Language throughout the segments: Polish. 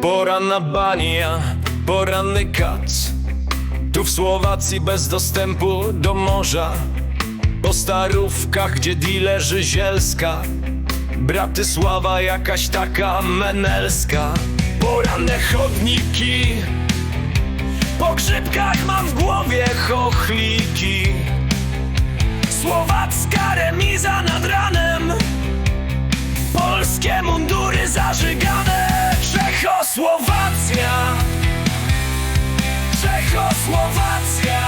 Szklana bania, poranny kac. Tu w Słowacji bez dostępu do morza. Po starówkach, gdzie dilerzy zielska. Bratysława jakaś taka menelska. Poranne chodniki. Po grzybkach mam w głowie chochliki. Słowacka remiza nad ranem. Polskie mundury zażygane Czechosłowacja Czechosłowacja.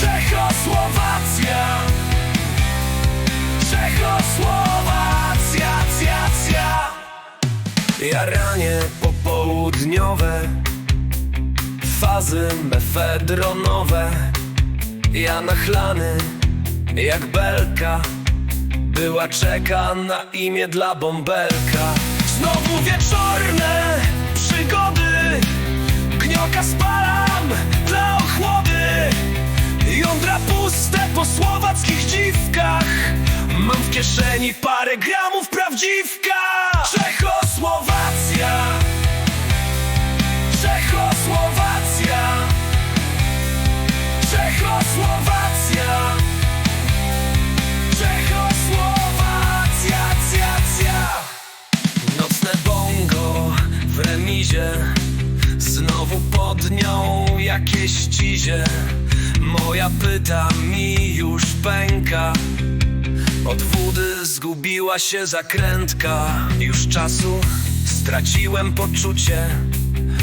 Czechosłowacja. Czechosłowacja cja, cja. Jaranie popołudniowe. Fazy mefedronowe. Ja nachlany jak belka. Była czeka na imię dla bąbelka Znowu wieczorne przygody. Gnioka spalam dla ochłody Jądra puste po słowackich dziwkach. Mam w kieszeni parę gramów prawdziwka Pod nią jakieś cizie Moja pyta mi już pęka. Od wody zgubiła się zakrętka. Już czasu straciłem poczucie.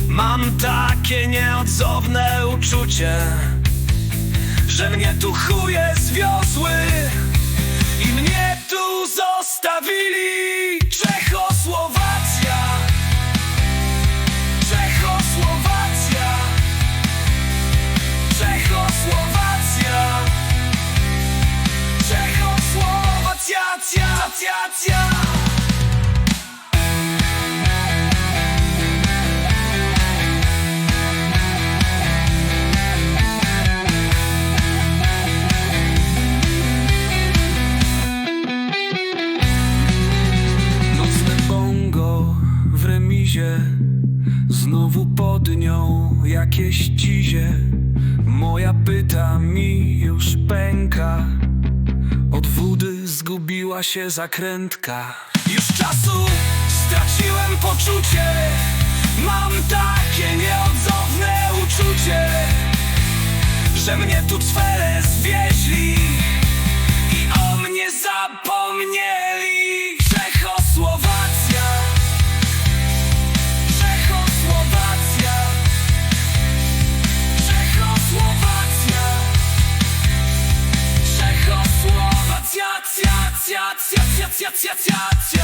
Mam takie nieodzowne uczucie Że mnie tu chuje zwiozły i mnie tu zostawili Znowu pod nią jakieś cizie Moja pyta mi już pęka. Od wody zgubiła się zakrętka. Już czasu straciłem poczucie. Mam takie nieodzowne uczucie Że mnie tu cwele zwieźli Cia, cia, cia, cia.